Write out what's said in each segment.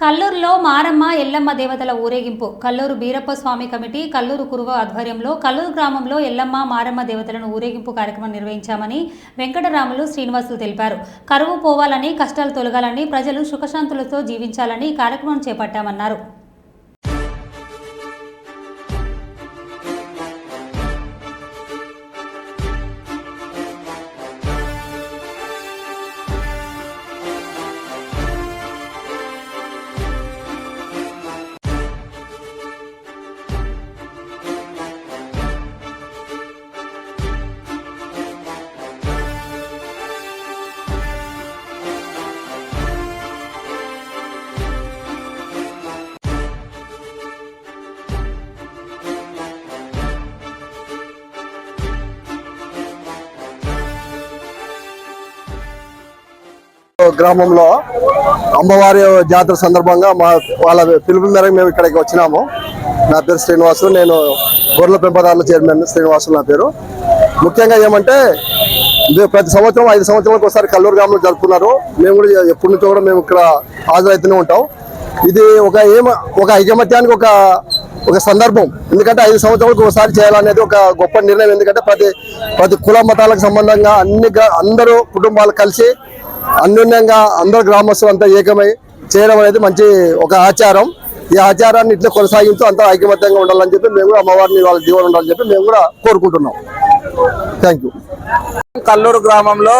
కల్లూరులో మారమ్మ ఎల్లమ్మ దేవతల ఊరేగింపు. కల్లూరు బీరప్ప స్వామి కమిటీ కల్లూరు కురువ ఆధ్వర్యంలో కల్లూరు గ్రామంలో ఎల్లమ్మ మారమ్మ దేవతలను ఊరేగింపు కార్యక్రమం నిర్వహించామని వెంకటరాములు శ్రీనివాసులు తెలిపారు. కరువు పోవాలని కష్టాలు తొలగాలని ప్రజలు సుఖశాంతులతో జీవించాలని కార్యక్రమం చేపట్టామన్నారు. గ్రామంలో అమ్మవారి జాతర సందర్భంగా మా వాళ్ళ పిలుపు మేరకు మేము ఇక్కడికి వచ్చినాము. నా పేరు శ్రీనివాసు నేను గొర్రెల పెంపదారుల చైర్మన్ శ్రీనివాసు నా పేరు. ముఖ్యంగా ఏమంటే ప్రతి సంవత్సరం ఐదు సంవత్సరాలకు ఒకసారి కల్లూరు గ్రామంలో జరుపుకున్నారు. మేము కూడా ఎప్పటి నుంచో కూడా మేము ఇక్కడ హాజరైతూనే ఉంటాం. ఇది ఒక ఏమ ఒక ఐకమత్యానికి ఒక ఒక సందర్భం. ఎందుకంటే ఐదు సంవత్సరాలకు ఒకసారి చేయాలనేది ఒక గొప్ప నిర్ణయం. ఎందుకంటే ప్రతి ప్రతి కుల మతాలకు సంబంధంగా అన్ని అందరూ కుటుంబాలు కలిసి అన్యోన్యంగా అందరు గ్రామస్తులు అంతా ఏకమై చేయడం అనేది మంచి ఒక ఆచారం. ఈ ఆచారాన్ని ఇట్లా కొనసాగించు అంతా ఐకమత్యంగా ఉండాలని చెప్పి మేము కూడా అమ్మవారిని వాళ్ళ దీవెన ఉండాలని చెప్పి మేము కూడా కోరుకుంటున్నాం. థ్యాంక్ యూ కల్లూరు గ్రామంలో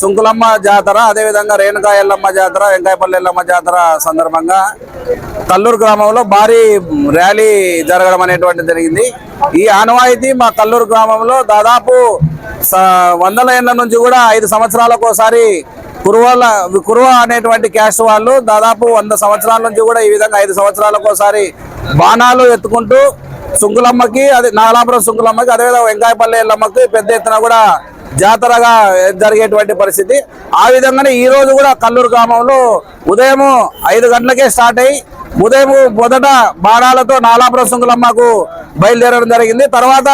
సుంకులమ్మ జాతర అదేవిధంగా రేణుకా ఎల్లమ్మ జాతర వెంకాయపల్లి ఎల్లమ్మ జాతర సందర్భంగా కల్లూరు గ్రామంలో భారీ ర్యాలీ జరగడం అనేటువంటి జరిగింది. ఈ ఆనవాయితీ మా కల్లూరు గ్రామంలో దాదాపు వందల ఏళ్ళ నుంచి కూడా ఐదు సంవత్సరాలకు ఒకసారి కురువాల కురువ అనేటువంటి క్యాస్ట్ వాళ్ళు దాదాపు వంద సంవత్సరాల నుంచి కూడా ఈ విధంగా ఐదు సంవత్సరాలకు ఒకసారి బాణాలు ఎత్తుకుంటూ సుంకులమ్మకి అదే నాగలాపురం సుంకులమ్మకి అదేవిధంగా వెంకాయపల్లి ఎల్లమ్మకి పెద్ద ఎత్తున కూడా జాతరగా జరిగేటువంటి పరిస్థితి. ఆ విధంగానే ఈ రోజు కూడా కల్లూరు గ్రామంలో ఉదయం ఐదు గంటలకే స్టార్ట్ అయ్యి ఉదయం మొదట బాణాలతో నాలా ప్రసంగులమ్మకు బయలుదేరడం జరిగింది. తర్వాత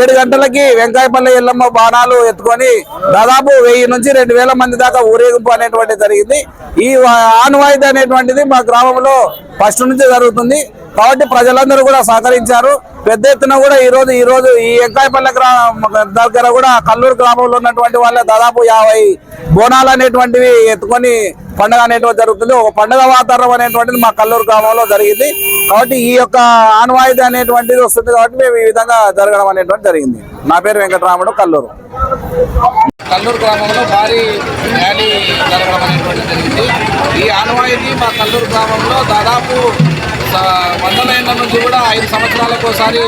ఏడు గంటలకి వెంకాయపల్లి ఎల్లమ్మ బాణాలు ఎత్తుకొని దాదాపు వెయ్యి నుంచి రెండు వేల మంది దాకా ఊరేగింపు అనేటువంటిది జరిగింది. ఈ ఆనవాయితీ అనేటువంటిది మా గ్రామంలో ఫస్ట్ నుంచి జరుగుతుంది. కాబట్టి ప్రజలందరూ కూడా సహకరించారు. పెద్ద ఎత్తున కూడా ఈ రోజు ఈ రోజు ఈ ఎంకాయపల్లె గ్రామం దగ్గర కూడా కల్లూరు గ్రామంలో ఉన్నటువంటి వాళ్ళ దాదాపు యాభై బోనాలు అనేటువంటివి ఎత్తుకొని పండుగ అనేటువంటి జరుగుతుంది. ఒక పండుగ వాతావరణం అనేటువంటిది మా కల్లూరు గ్రామంలో జరిగింది. కాబట్టి ఈ యొక్క ఆనవాయితీ అనేటువంటిది వస్తుంది కాబట్టి మేము ఈ విధంగా జరగడం అనేటువంటి జరిగింది. నా పేరు వెంకటరాముడు కల్లూరు. కల్లూరు గ్రామంలో భారీ ర్యాలీ జరగడం అనేటువంటి జరిగింది. ఈ ఆనవాయితీ మా కల్లూరు గ్రామంలో దాదాపు వందల ఏళ్ళ నుంచి కూడా ఐదు సంవత్సరాలకు ఒకసారి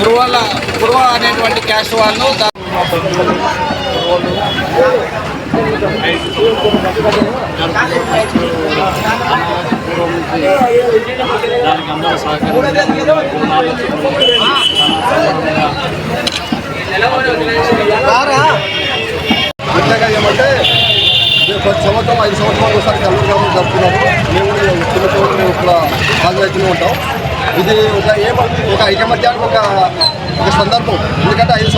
గురువాల గురువ అనేటువంటి క్యాస్ట్ వాళ్ళు దా- ముఖ్యంగా ఏమంటే ప్రతి సంవత్సరం ఐదు సంవత్సరాలకు ఒకసారి కల్లూరు గ్రామంలో జరుపుకున్నాము మేము కూడా చిన్న ఉంటాం ఇది ఒక ఏ ఒక ఐకమత్యానికి ఒక ఒక సందర్భం. ఎందుకంటే ఐదు